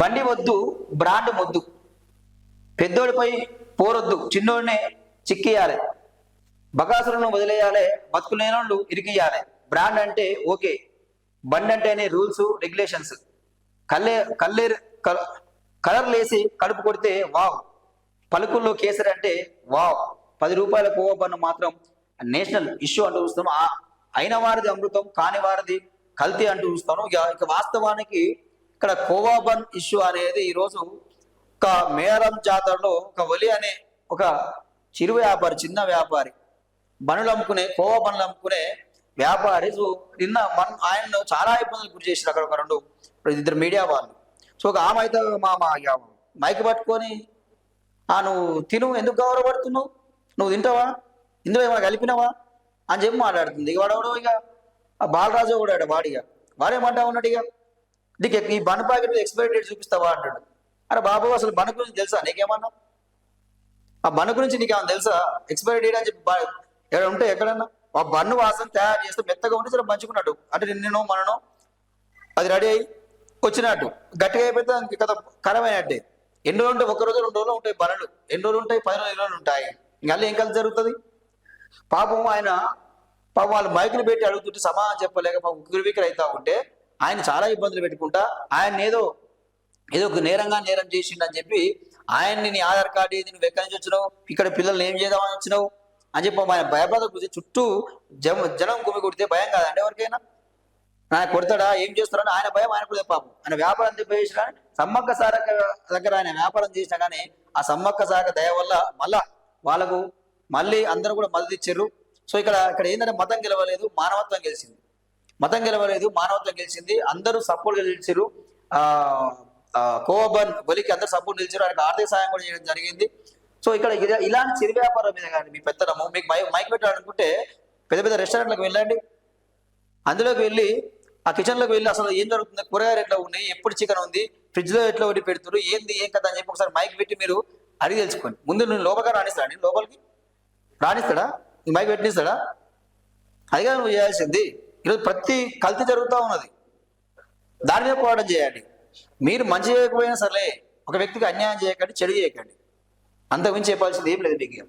బండి వద్దు బ్రాండ్ ముద్దు. పెద్దోడిపై పోరొద్దు చిన్నోడినే చిక్కియాలి బకాసులను వదిలేయాలి బతుకులేనోళ్ళు ఇరికియాలి బ్రాండ్ అంటే ఓకే బండి అంటేనే రూల్స్ రెగ్యులేషన్స్. కల్లే కల్లేరు కలర్ లేసి కడుపు కొడితే వావ్. పలుకుల్లో కేసరి అంటే వావ్. పది రూపాయల కోవా పన్ను మాత్రం నేషనల్ ఇష్యూ అంటూ చూస్తాం. అయిన వారిది అమృతం కాని వారిది కల్తీ అంటూ చూస్తాను. ఇక ఇక వాస్తవానికి ఇక్కడ కోవాబన్ ఇష్యూ అనేది ఈరోజు ఒక మేరం జాతరలో ఒక ఒలి అనే ఒక చిరు వ్యాపారి చిన్న వ్యాపారి బనులు అమ్ముకునే కోవా పనులు అమ్ముకునే వ్యాపారి. సో నిన్న మన ఆయన్ను చాలా ఇబ్బందులు గురి చేశారు అక్కడ ఒక రెండు ఇద్దరు మీడియా వాళ్ళు. సో ఒక ఆమె అయితే మా మైక్ పట్టుకొని ఆ నువ్వు తిను ఎందుకు గౌరవపడుతున్నావు? నువ్వు తింటావా? ఇందులో ఏమైనా కలిపినావా? అని చెప్పి మాట్లాడుతుంది. ఇక వాడెవడో ఇక? ఆ బాలరాజు కూడా వాడిగా. వాడేమంటా ఉన్నాడు ఇక? నీకు ఈ బన్ ప్యాకెట్ ఎక్స్పైరీ డేట్ చూపిస్తావా అంటాడు. అరే బాబు అసలు బన్ గురించి తెలుసా? నీకేమన్నా? ఆ బన్ గురించి నీకేమన్నా తెలుసా? ఎక్స్పైరీ డేట్ అని చెప్పి ఎక్కడ ఉంటే ఎక్కడన్నా? ఆ బన్ను వాసన తయారు చేస్తే మెత్తగా ఉంటే చాలా మంచుకున్నట్టు అంటే నిన్ననో మనను అది రెడీ అయ్యి వచ్చినట్టు. గట్టిగా అయిపోతే దానికి కథ ఖరమైనట్టే ఎన్ని రోజులు ఉంటాయి? ఒక రోజు రెండు రోజులు ఉంటాయి బలలు. ఎన్ని రోజులు ఉంటాయి? పది రోజులు రోజులు ఉంటాయి. ఇంకా ఏం కలిసి జరుగుతుంది? పాపం ఆయన పాపం వాళ్ళు మైకులు పెట్టి అడుగుతుంటే సమాధానం చెప్పలేక పాపం ఉక్కిరిబిక్కిరి అవుతా ఉంటే ఆయన చాలా ఇబ్బందులు పెట్టుకుంటా ఆయన ఏదో ఏదో ఒక నేరంగా నేరం చేసిండు అని చెప్పి ఆయన్ని నీ ఆధార్ కార్డు ఏది నువ్వు ఎక్కడి నుంచి వచ్చినావు? ఇక్కడ పిల్లల్ని ఏం చేద్దామని వచ్చినావు? అని చెప్పి ఆయన భయబాధ గురించి చుట్టూ జమ జనం గుమి కొడితే భయం కాదండి ఎవరికైనా? ఆయన కొడతాడా? ఏం చేస్తాడని ఆయన భయం ఆయన కూడా పాపం. ఆయన వ్యాపారం చెప్పేసి కానీ సమ్మక్క సారక దగ్గర ఆయన వ్యాపారం చేసినా కానీ ఆ సమ్మక్క సారక దయ వల్ల మళ్ళా వాళ్ళకు మళ్ళీ అందరూ కూడా మద్దతు ఇచ్చారు. సో ఇక్కడ ఇక్కడ ఏంటంటే మతం గెలవలేదు మానవత్వం గెలిచింది. మతం గెలవలేదు మానవత్వం గెలిచింది అందరూ సపోర్ట్ గెలిచారు ఆ ఆ, బలికి అందరూ సపోర్ట్ నిలిచారు ఆయనకు ఆర్థిక సాయం కూడా చేయడం జరిగింది. సో ఇక్కడ ఇలాంటి చిరు వ్యాపారం మీద కానీ మీ పెత్తనము మీకు మైక్ మైక్ పెట్టాలనుకుంటే పెద్ద పెద్ద రెస్టారెంట్లకు వెళ్ళండి. అందులోకి వెళ్ళి ఆ కిచెన్లోకి వెళ్ళి అసలు ఏం జరుగుతుంది కూరగాయలు ఎట్లా ఉన్నాయి ఎప్పుడు చికెన్ ఉంది ఫ్రిడ్జ్లో ఎట్లా ఒకటి పెడుతున్నారు ఏంది ఏం కదా అని చెప్పి ఒకసారి మైక్ పెట్టి మీరు అడిగి తెలుసుకోండి. ముందు నేను లోపలిగా రాణిస్తాడు లోపలికి? రాణిస్తాడా మైక్ పెట్టిస్తాడా అదిగా నువ్వు చేయాల్సింది. ఈరోజు ప్రతి కల్తీ జరుగుతూ ఉన్నది. దాని మీద పోరాటం చేయండి. మీరు మంచి చేయకపోయినా సరే ఒక వ్యక్తికి అన్యాయం చేయకండి చెడు చేయకండి. అంతకుమించి చెప్పాల్సింది ఏం లేదు మీకు.